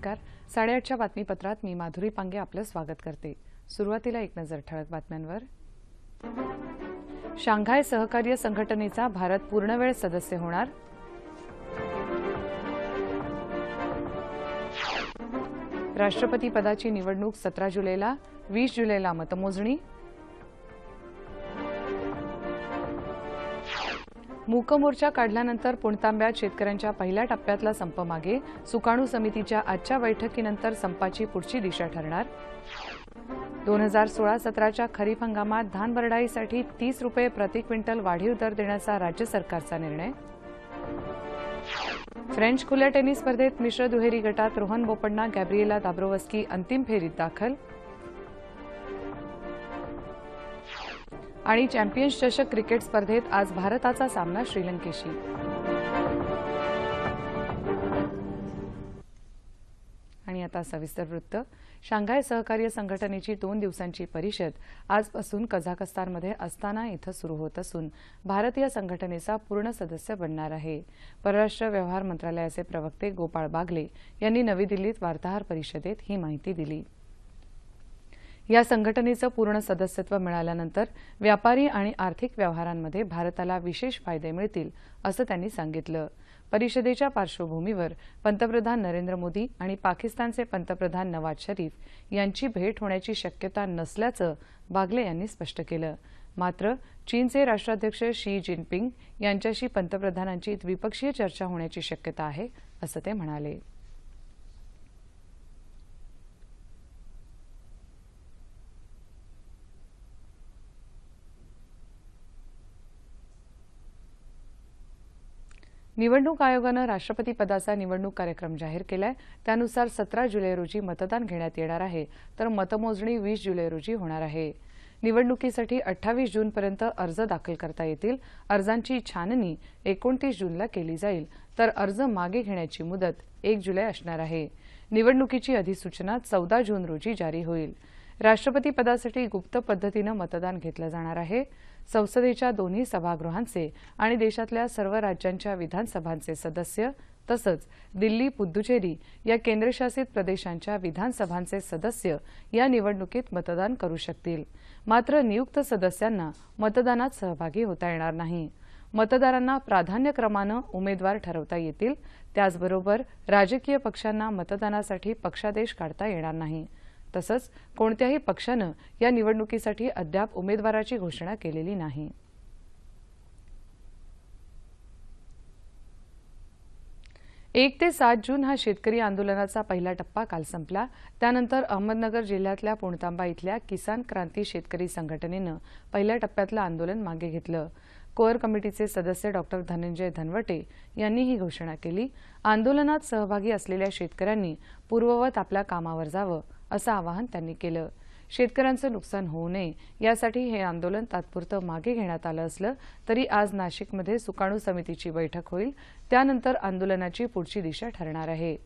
नमस्कार. साडेआठच्या बातमीपत्रात मी माधुरी पांगे आपलं स्वागत करते. सुरुवातीला एक नजर ठळक बातम्यांवर. शांघाय सहकार्य संघटनेचा भारत पूर्णवेळ सदस्य होणार. राष्ट्रपती पदाची निवडणूक सतरा जुलैला वीस जुलैला मतमोजणी. मूकमोर्चा काढल्यानंतर पुणतांब्यात शेतकऱ्यांच्या पहिल्या टप्प्यातला संप मागे. सुकाणू समितीच्या आजच्या बैठकीनंतर संपाची पुढची दिशा ठरणार. दोन हजार सोळा सतराच्या खरीप हंगामात धान भरडाईसाठी तीस रुपये प्रति क्विंटल वाढीव दर देण्याचा राज्य सरकारचा निर्णय. फ्रेंच खुल्या टेनिस स्पर्धेत मिश्र दुहेरी गटात रोहन बोपण्णा गॅब्रिएला दाब्रोवस्की अंतिम फेरीत दाखल आणि चॅम्पियन्स चषक क्रिकेट स्पर्धेत आज भारताचा सामना श्रीलंकेशी. आणि आता सविस्तर वृत्त. शांघाय सहकार्य संघटनेची दोन दिवसांची परिषद आजपासून कझाकस्तानमध्ये अस्ताना इथं सुरू होत असून भारत या संघटनेचा पूर्ण सदस्य बनणार आहे. परराष्ट्र व्यवहार मंत्रालयाचे प्रवक्ते गोपाळ बागले यांनी नवी दिल्लीत वार्ताहर परिषदेत ही माहिती दिली. या संघटनेचं पूर्ण सदस्यत्व मिळाल्यानंतर व्यापारी आणि आर्थिक व्यवहारांमध्ये भारताला विशेष फायदे मिळतील असं त्यांनी सांगितलं. परिषदेच्या पार्श्वभूमीवर पंतप्रधान नरेंद्र मोदी आणि पाकिस्तानचे पंतप्रधान नवाज शरीफ यांची भेट होण्याची शक्यता नसल्याचं बागले यांनी स्पष्ट केलं. मात्र चीनचे राष्ट्राध्यक्ष शी जिनपिंग यांच्याशी पंतप्रधानांची द्विपक्षीय चर्चा होण्याची शक्यता आहे असं ते म्हणाले. निवडणूक आयोगानं राष्ट्रपती पदाचा निवडणूक कार्यक्रम जाहीर केलाय. त्यानुसार सतरा जुलै रोजी मतदान घेण्यात येणार आहे. तर मतमोजणी वीस जुलै रोजी होणार आहे. निवडणुकीसाठी अठ्ठावीस जूनपर्यंत अर्ज दाखल करता येतील. अर्जांची छाननी एकोणतीस जूनला केली जाईल. तर अर्ज मागे घेण्याची मुदत एक जुलै असणार आहे. निवडणुकीची अधिसूचना चौदा जून रोजी जारी होईल. राष्ट्रपती पदासाठी गुप्त पद्धतीनं मतदान घेतलं जाणार आहे. संसदेच्या दोन्ही सभागृहांचे आणि देशातल्या सर्व राज्यांच्या विधानसभांचे सदस्य तसंच दिल्ली पुद्दुचेरी या केंद्रशासित प्रदेशांच्या विधानसभांचे सदस्य या निवडणुकीत मतदान करू शकतील. मात्र नियुक्त सदस्यांना मतदानात सहभागी होता येणार नाही. मतदारांना प्राधान्यक्रमानं उमेदवार ठरवता येतील. त्याचबरोबर राजकीय पक्षांना मतदानासाठी पक्षादेश काढता येणार नाही. तसंच कोणत्याही पक्षानं या निवडणुकीसाठी अद्याप उमेदवाराची घोषणा केलेली नाही. एक ते सात जून हा शेतकरी आंदोलनाचा पहिला टप्पा काल संपला. त्यानंतर अहमदनगर जिल्ह्यातल्या पुणतांबा इथल्या किसान क्रांती शेतकरी संघटनेनं पहिल्या टप्प्यातलं आंदोलन मागे घेतलं. कोअर कमिटीचे सदस्य डॉक्टर धनंजय धनवटे यांनी ही घोषणा केली. आंदोलनात सहभागी असलेल्या शेतकऱ्यांनी पूर्ववत आपल्या कामावर जावं. असं आवाहन त्यांनी केलं. शेतकऱ्यांचं नुकसान होऊ नये यासाठी हे आंदोलन तात्पुरतं मागे घेण्यात आलं असलं तरी आज नाशिकमध्ये सुकाणू समितीची बैठक होईल त्यानंतर आंदोलनाची पुढची दिशा ठरणार आहे.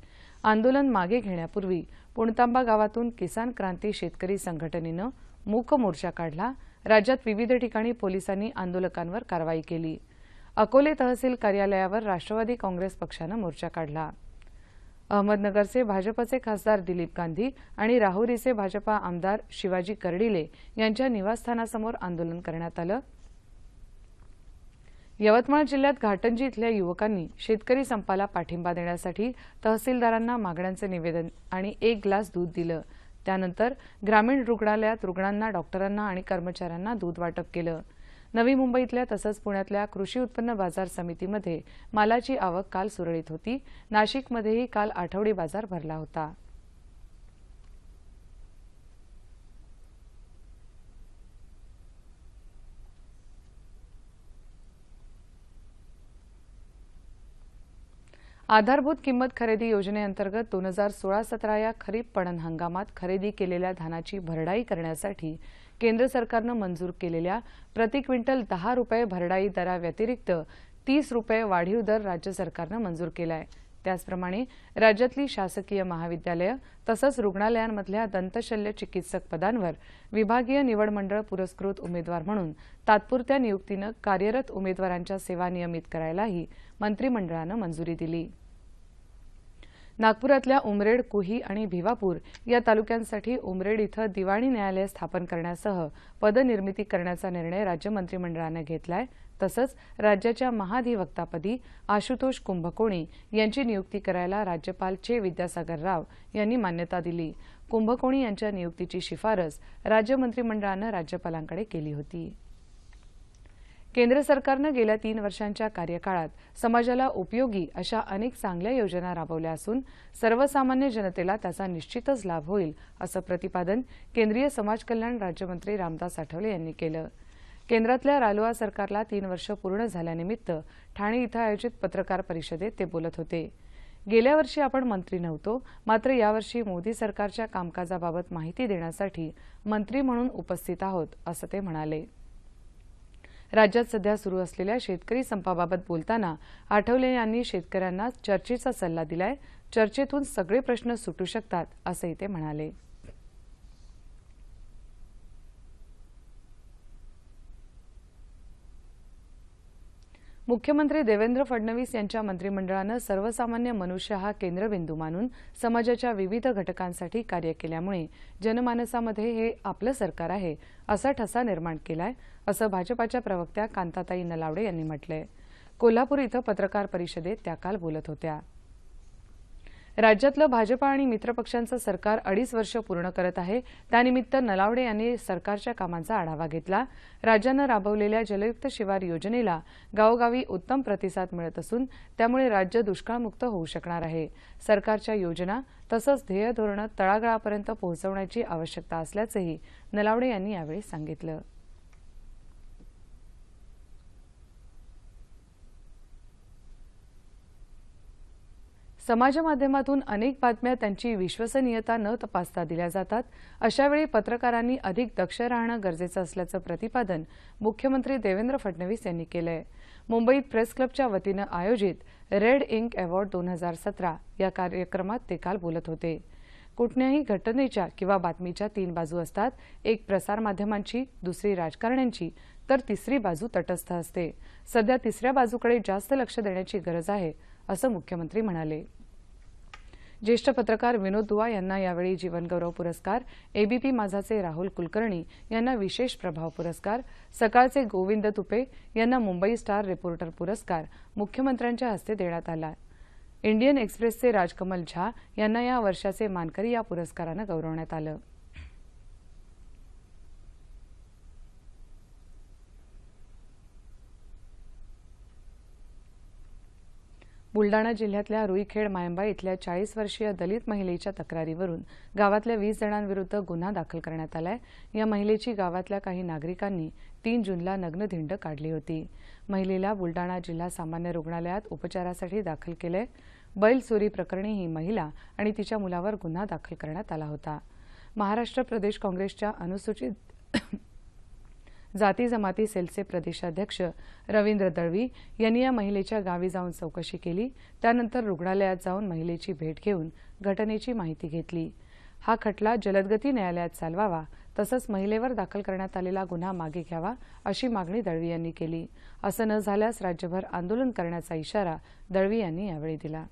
आंदोलन मागे घेण्यापूर्वी पुणतांबा गावातून किसान क्रांती शेतकरी संघटनेनं मूक मोर्चा काढला राज्यात विविध ठिकाणी पोलिसांनी आंदोलकांवर कारवाई केली. अकोले तहसील कार्यालयावर राष्ट्रवादी काँग्रेस पक्षानं मोर्चा काढला. अहमदनगरचे भाजपचे खासदार दिलीप गांधी आणि राहुरीचे भाजपा आमदार शिवाजी कर्डिले यांच्या निवासस्थानासमोर आंदोलन करण्यात आलं. यवतमाळ जिल्ह्यात घाटंजी इथल्या युवकांनी शेतकरी संपाला पाठिंबा देण्यासाठी तहसीलदारांना मागण्यांचं निवेदन आणि एक ग्लास दूध दिलं. त्यानंतर ग्रामीण रुग्णालयात रुग्णांना डॉक्टरांना आणि कर्मचाऱ्यांना दूध वाटप केलं. नवी मुंबईतल्या तसंच पुण्यातल्या कृषी उत्पन्न बाजार समितीमध्ये मालाची आवक काल सुरळीत होती. नाशिकमध्येही काल आठवडी बाजार भरला होता. आधारभूत किंमत खरेदी योजनेअंतर्गत दोन हजार सोळा सतरा या खरीप पणन हंगामात खरेदी केलेल्या धानाची भरडाई करण्यासाठी केंद्र सरकारनं मंजूर केलेल्या प्रति क्विंटल दहा रुपये भरडाई दराव्यतिरिक्त तीस रुपये वाढीव दर राज्य सरकारनं मंजूर केलाय. त्याचप्रमाणे राज्यातली शासकीय महाविद्यालयं तसंच रुग्णालयांमधल्या दंतशल्य चिकित्सक पदांवर विभागीय निवड मंडळ पुरस्कृत उमेदवार म्हणून तात्पुरत्या नियुक्तीनं कार्यरत उमेदवारांच्या सेवा नियमित करायलाही मंत्रिमंडळानं मंजुरी दिली. नागपुरातल्या उमरेड कुही आणि भिवापूर या तालुक्यांसाठी उमरेड इथं दिवाणी न्यायालय स्थापन करण्यासह पदनिर्मिती करण्याचा निर्णय राज्य मंत्रिमंडळानं घेतलाय. तसंच राज्याच्या महाधिवक्तापदी आशुतोष कुंभकोणी यांची नियुक्ती करायला राज्यपाल चे विद्यासागर राव यांनी मान्यता दिली. कुंभकोणी यांच्या नियुक्तीची शिफारस राज्य मंत्रिमंडळानं राज्यपालांकडे केली होती. केंद्र सरकारनं गेल्या तीन वर्षांच्या कार्यकाळात समाजाला उपयोगी अशा अनेक चांगल्या योजना राबवल्या असून सर्वसामान्य जनतेला त्याचा निश्चितच लाभ होईल असं प्रतिपादन केंद्रीय समाज कल्याण राज्यमंत्री रामदास आठवले यांनी केलं. केंद्रातल्या रालोआ सरकारला तीन वर्ष पूर्ण झाल्यानिमित्त ठाणे इथं आयोजित पत्रकार परिषदेत ते बोलत होते. गेल्या वर्षी आपण मंत्री नव्हतो मात्र यावर्षी मोदी सरकारच्या कामकाजाबाबत माहिती देण्यासाठी मंत्री म्हणून उपस्थित आहोत असं ते म्हणाले. राज्यात सध्या सुरू असलेल्या शेतकरी संपाबाबत बोलताना आठवले यांनी शेतकऱ्यांना चर्चेचा सल्ला दिलाय. चर्चेतून सगळे प्रश्न सुटू शकतात असंही ते म्हणाले. मुख्यमंत्री देवेंद्र फडणवीस यांच्या मंत्रिमंडळानं सर्वसामान्य मनुष्य हा केंद्रबिंदू मानून समाजाच्या विविध घटकांसाठी कार्य केल्यामुळे जनमानसामध्ये हे आपलं सरकार आहे असा ठसा निर्माण केलाय असं भाजपाच्या प्रवक्त्या कांताताई नलावडे यांनी म्हटलंय. कोल्हापूर इथं पत्रकार परिषदेत त्या काल बोलत होत्या. राज्यातलं भाजपा आणि मित्रपक्षांचं सरकार अडीच वर्ष पूर्ण करत आहे. त्यानिमित्त नलावडे यांनी सरकारच्या कामांचा आढावा घेतला. राज्यानं राबवलेल्या जलयुक्त शिवार योजनेला गावोगावी उत्तम प्रतिसाद मिळत असून त्यामुळे राज्य दुष्काळमुक्त होऊ शकणार आहे. सरकारच्या योजना तसंच ध्येय धोरणं तळागाळापर्यंत पोहोचवण्याची आवश्यकता असल्याचंही नलावडे यांनी यावेळी सांगितलं. समाजमाध्यमातून अनेक बातम्या त्यांची विश्वसनीयता न तपासता दिल्या जातात. अशावेळी पत्रकारांनी अधिक दक्ष राहणं गरजेचं असल्याचं प्रतिपादन मुख्यमंत्री देवेंद्र फडणवीस यांनी केलंय. मुंबईत प्रेस क्लबच्या वतीनं आयोजित रेड इंक अवॉर्ड दोन हजार सतरा या कार्यक्रमात ते काल बोलत होते. कुठल्याही घटनेच्या किंवा बातमीच्या तीन बाजू असतात. एक प्रसारमाध्यमांची दुसरी राजकारण्यांची तर तिसरी बाजू तटस्थ असते. सध्या तिसऱ्या बाजूकडे जास्त लक्ष देण्याची गरज आहे असं मुख्यमंत्री म्हणाले. ज्येष्ठ पत्रकार विनोद दुआ यांना यावेळी जीवनगौरव पुरस्कार एबीपी माझाचे राहुल कुलकर्णी यांना विशेष प्रभाव पुरस्कार सकाळचे गोविंद तुपे यांना मुंबई स्टार रिपोर्टर पुरस्कार मुख्यमंत्र्यांच्या हस्ते देण्यात आला. इंडियन एक्सप्रेसचे राजकमल झा यांना या वर्षाचे मानकरी या पुरस्कारानं गौरवण्यात आलं. बुलडाणा जिल्ह्यातल्या रुईखेड मायंबा इथल्या चाळीस वर्षीय दलित महिलेच्या तक्रारीवरून गावातल्या वीस जणांविरुद्ध गुन्हा दाखल करण्यात आलाय. या महिलेची गावातल्या काही नागरिकांनी तीन जूनला नग्नधिंड काढली होती. महिलेला बुलडाणा जिल्हा सामान्य रुग्णालयात उपचारासाठी दाखल केलंय. बैल चोरी प्रकरणी ही महिला आणि तिच्या मुलावर गुन्हा दाखल करण्यात आला होता. महाराष्ट्र प्रदेश काँग्रेसच्या अनुसूचित जाती जमाती सेलचे प्रदेशाध्यक्ष रवींद्र दळवी यांनी या महिलेच्या गावी जाऊन चौकशी केली. त्यानंतर रुग्णालयात जाऊन महिलेची भेट घेऊन घटनेची माहिती घेतली. हा खटला जलदगती न्यायालयात चालवावा तसंच महिलेवर दाखल करण्यात आलेला गुन्हा मागे घ्यावा अशी मागणी दळवी यांनी केली. असं न झाल्यास राज्यभर आंदोलन करण्याचा इशारा दळवी यांनी यावेळी दिला.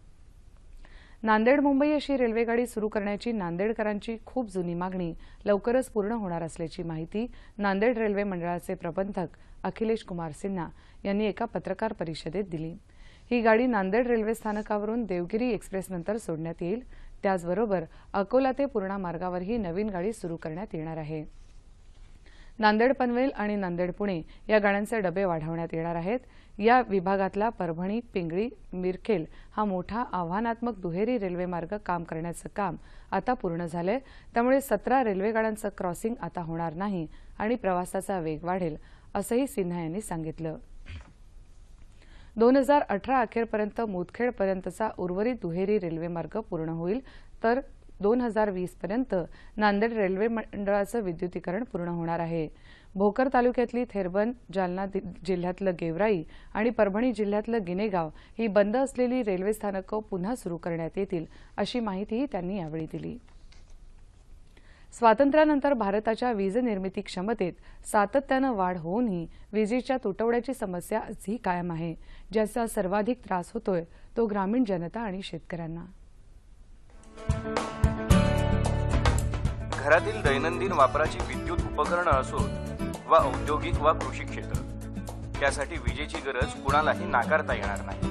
नांदेड मुंबई अशी रेल्वेगाडी सुरू करण्याची नांदेडकरांची खूप जुनी मागणी लवकरच पूर्ण होणार असल्याची माहिती नांदेड रेल्वे मंडळाचे प्रबंधक अखिलेश कुमार सिन्हा यांनी एका पत्रकार परिषदेत दिली. ही गाडी नांदेड रेल्वे स्थानकावरून देवगिरी एक्सप्रेसनंतर सोडण्यात येईल. त्याचबरोबर अकोला ते पूर्णा मार्गावरही नवीन गाडी सुरू करण्यात येणार आहे. नांदेड पनवेल आणि नांदेड पुणे या गाड्यांचे डबे वाढवण्यात येणार आहेत. या विभागातला परभणी पिंगळी मिरखेल हा मोठा आव्हानात्मक दुहेरी रेल्वेमार्ग काम करण्याचं काम आता पूर्ण झालंय. त्यामुळे सतरा रेल्वे गाड्यांचं क्रॉसिंग आता होणार नाही आणि प्रवासाचा वेग वाढेल असंही सिन्हा यांनी सांगितलं. दोन हजार अठरा अखेरपर्यंत मुदखेडपर्यंतचा उर्वरित दुहेरी रेल्वेमार्ग पूर्ण होईल तर दोन हजार वीसपर्यंत नांदेड रेल्वे मंडळाचं विद्युतीकरण पूर्ण होणार आहे. भोकर तालुक्यातली थेरबन जालना जिल्ह्यातलं गेवराई आणि परभणी जिल्ह्यातलं गिनेगाव ही बंद असलेली रेल्वे स्थानकं पुन्हा सुरू करण्यात येतील अशी माहितीही त्यांनी यावेळी दिली. स्वातंत्र्यानंतर भारताच्या वीज निर्मिती क्षमतेत सातत्यानं वाढ होऊनही विजेच्या तुटवड्याची समस्या आजही कायम आहे. ज्याचा सर्वाधिक त्रास होतोय तो ग्रामीण जनता आणि शेतकऱ्यांना. घरातील दैनंदिन वापराची विद्युत उपकरणं असोत वा औद्योगिक वा कृषी क्षेत्र. त्यासाठी विजेची गरज कुणालाही नाकारता येणार नाही.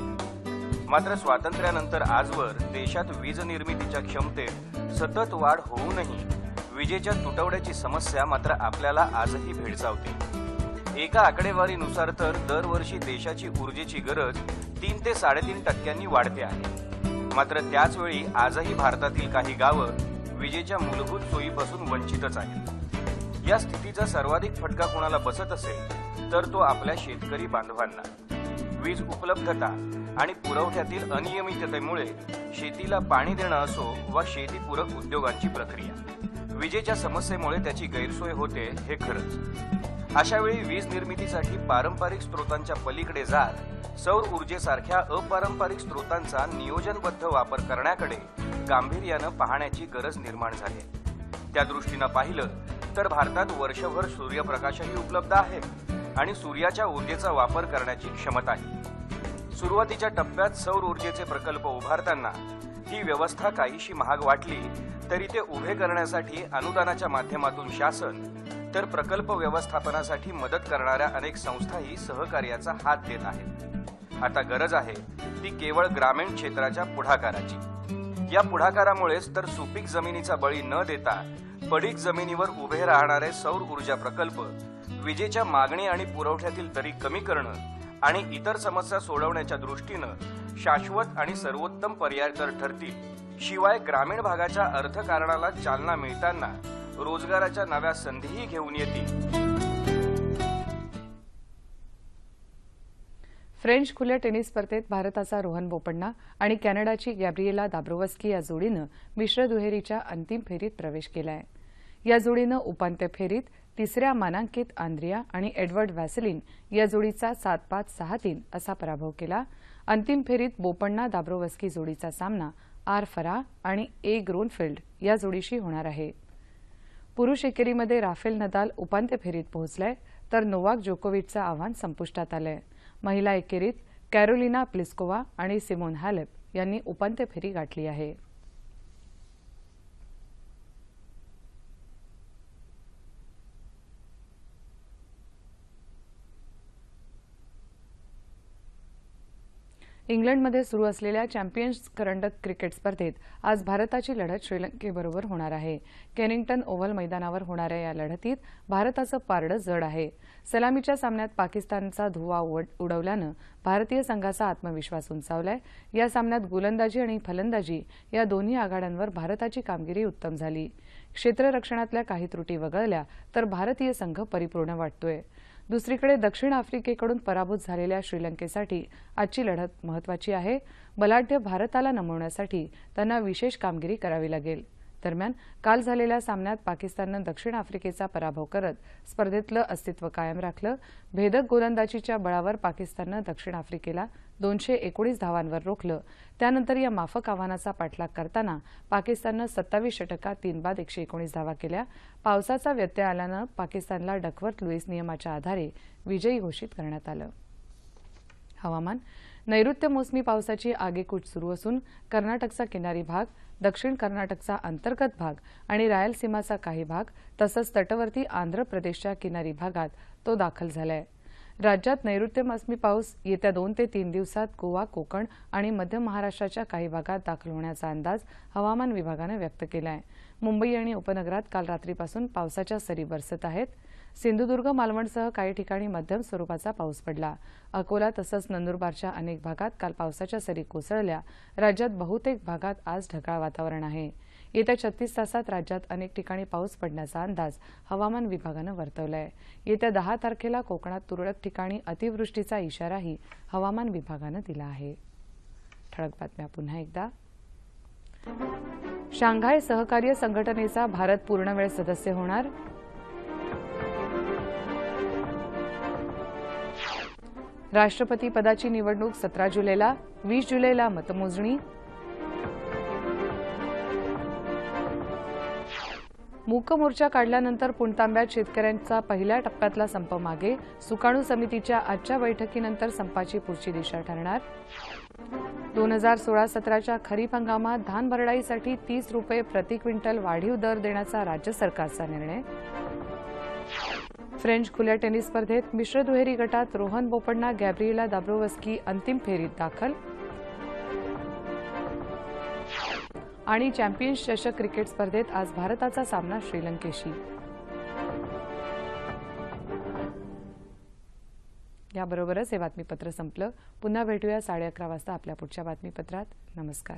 मात्र स्वातंत्र्यानंतर आजवर देशात वीज निर्मितीच्या क्षमतेत सतत वाढ होऊनही विजेच्या तुटवड्याची समस्या मात्र आपल्याला आजही भेडसावते. एका आकडेवारीनुसार तर दरवर्षी देशाची ऊर्जेची गरज तीन ते साडेतीन टक्क्यांनी वाढते आहे. मात्र त्याचवेळी आजही भारतातील काही गावं विजेच्या मूलभूत सोयीपासून वंचितच आहेत. या स्थितीचा सर्वाधिक फटका कोणाला बसत असेल तर तो आपल्या शेतकरी बांधवांना. वीज उपलब्धता आणि पुरवठ्यातील अनियमिततेमुळे शेतीला पाणी देणं असो वा शेतीपूरक उद्योगांची प्रक्रिया. विजेच्या समस्येमुळे त्याची गैरसोय होते हे खरंच. अशावेळी वीज निर्मितीसाठी पारंपरिक स्रोतांच्या पलीकडे जात सौर ऊर्जेसारख्या अपारंपरिक स्रोतांचा नियोजनबद्ध वापर करण्याकडे गांभीर्यानं पाहण्याची गरज निर्माण झाली त्या दृष्टीनं पाहिलं तर भारतात वर्षभर सूर्यप्रकाशही उपलब्ध आहे आणि सूर्याच्या ऊर्जेचा वापर करण्याची क्षमताही सुरुवातीच्या टप्प्यात सौर ऊर्जेचे प्रकल्प उभारताना ही व्यवस्था काहीशी महाग वाटली तरी ते उभे करण्यासाठी अनुदानाच्या माध्यमातून शासन तर प्रकल्प व्यवस्थापनासाठी मदत करणाऱ्या अनेक संस्थाही सहकार्याचा हात देत आहेत. आता गरज आहे ती केवळ ग्रामीण क्षेत्राच्या पुढाकाराची. या पुढाकारामुळेच तर सुपीक जमिनीचा बळी न देता पडीक जमिनीवर उभे राहणारे सौर ऊर्जा प्रकल्प विजेच्या मागणी आणि पुरवठ्यातील दरी कमी करणं आणि इतर समस्या सोडवण्याच्या दृष्टीनं शाश्वत आणि सर्वोत्तम पर्याय तर ठरतील. शिवाय ग्रामीण भागाच्या अर्थकारणाला चालना मिळताना रोजगाराच्या नव्या संधीही घेऊन येतील. फ्रेंच खुल्या टेनिस स्पर्धेत भारताचा रोहन बोपण्णा आणि कॅनडाची गॅब्रिएला दाब्रोवस्की या जोडीनं मिश्र दुहेरीच्या अंतिम फेरीत प्रवेश केलाय. या जोडीनं उपांत्य फेरीत तिसऱ्या मानांकित आंद्रिया आणि एडवर्ड वॅसलिन या जोडीचा सात पाच सहा तीन असा पराभव केला. अंतिम फेरीत बोपण्णा दाब्रोवस्की जोडीचा सामना आर फरा आणि ए ग्रोनफिल्ड या जोडीशी होणार आहे. पुरुष एकेरीमध्ये राफेल नदाल उपांत्य फेरीत पोहोचलाय तर नोवाक जोकोविचचं आव्हान संपुष्टात आलंय. महिला एकेरीत कॅरोलिना प्लिस्कोवा आणि सिमोन हॅलेप यांनी उपांत्य फेरी गाठली आहे. इंग्लंडमध्ये सुरू असलेल्या चॅम्पियन्स करंडक क्रिकेट स्पर्धेत आज भारताची लढत श्रीलंकेबरोबर होणार आहे. केनिंग्टन ओव्हल मैदानावर होणाऱ्या या लढतीत भारताचं पारडं जड आहे. सलामीच्या सामन्यात पाकिस्तानचा धुवा उडवल्यानं भारतीय संघाचा आत्मविश्वास उंचावलाय. या सामन्यात गोलंदाजी आणि फलंदाजी या दोन्ही आघाड्यांवर भारताची कामगिरी उत्तम झाली. क्षेत्ररक्षणातल्या काही त्रुटी वगळल्या तर भारतीय संघ परिपूर्ण वाटतोय. दुसरीकडे दक्षिण आफ्रिकेकडून पराभूत झालेल्या श्रीलंकेसाठी आजची लढत महत्वाची आहे. बलाढ्य भारताला नमवण्यासाठी त्यांना विशेष कामगिरी करावी लागेल. दरम्यान काल झालेल्या सामन्यात पाकिस्ताननं दक्षिण आफ्रिकेचा पराभव करत स्पर्धेतलं अस्तित्व कायम राखलं. भेदक गोलंदाजीच्या बळावर पाकिस्ताननं दक्षिण आफ्रिकेला दोनशे एकोणीस धावांवर रोखलं. त्यानंतर या माफक आव्हानाचा पाठलाग करताना पाकिस्ताननं सत्तावीस षटकात तीन बाद एकशे एकोणीस धावा केल्या. पावसाचा व्यत्यय आल्यानं पाकिस्तानला डकवर्थ लुईस नियमाच्या आधारे विजयी घोषित करण्यात आलं. हवामान. नैऋत्य मोसमी पावसाची आगेकूट सुरू असून कर्नाटकचा किनारी भाग दक्षिण कर्नाटकचा अंतर्गत भाग आणि रायलसीमाचा काही भाग तसंच तटवर्ती आंध्र प्रदेशच्या किनारी भागात तो दाखल झाला आहे राज्यात नैऋत्य मोसमी पाऊस येत्या दोन ते तीन दिवसात गोवा कोकण आणि मध्य महाराष्ट्राच्या काही भागात दाखल होण्याचा अंदाज हवामान विभागानं व्यक्त केला आहे मुंबई आणि उपनगरात काल रात्रीपासून पावसाच्या सरी बरसत आहेत. सिंधुदुर्ग मालवणसह काही ठिकाणी मध्यम स्वरूपाचा पाऊस पडला. अकोला तसंच नंदुरबारच्या अनेक भागात काल पावसाच्या सरी कोसळल्या. राज्यात बहुतेक भागात आज ढगाळ वातावरण आहे. येत्या छत्तीस तासात राज्यात अनेक ठिकाणी पाऊस पडण्याचा अंदाज हवामान विभागानं वर्तवलाय. येत्या दहा तारखेला कोकणात तुरळक ठिकाणी अतिवृष्टीचा इशाराही हवामान विभागानं दिला आहे. ठळक बातम्या पुन्हा एकदा. शांघाय सहकार्य संघटनेचा भारत पूर्णवेळ सदस्य होणार. राष्ट्रपती पदाची निवडणूक सतरा जुलैला वीस जुलैला मतमोजणी. मूक मोर्चा काढल्यानंतर पुणतांब्यात शेतकऱ्यांचा पहिल्या टप्प्यातला संप मागे. सुकाणू समितीच्या आजच्या बैठकीनंतर संपाची पुढची दिशा ठरणार. दोन हजार सोळा सतराच्या खरीप हंगामात धान भरडाईसाठी तीस रुपये प्रति क्विंटल वाढीव दर देण्याचा राज्य सरकारचा निर्णय. फ्रेंच खुल्या टेनिस स्पर्धेत मिश्र दुहेरी गटात रोहन बोपण्णा गॅब्रिएला दाब्रोवस्की अंतिम फेरीत दाखल आणि चॅम्पियन्स चषक क्रिकेट स्पर्धेत आज भारताचा सामना श्रीलंकेशी. याबरोबरच हे बातमीपत्र संपलं. पुन्हा भेटूया साडे अकरा वाजता आपल्या पुढच्या बातमीपत्रात. नमस्कार.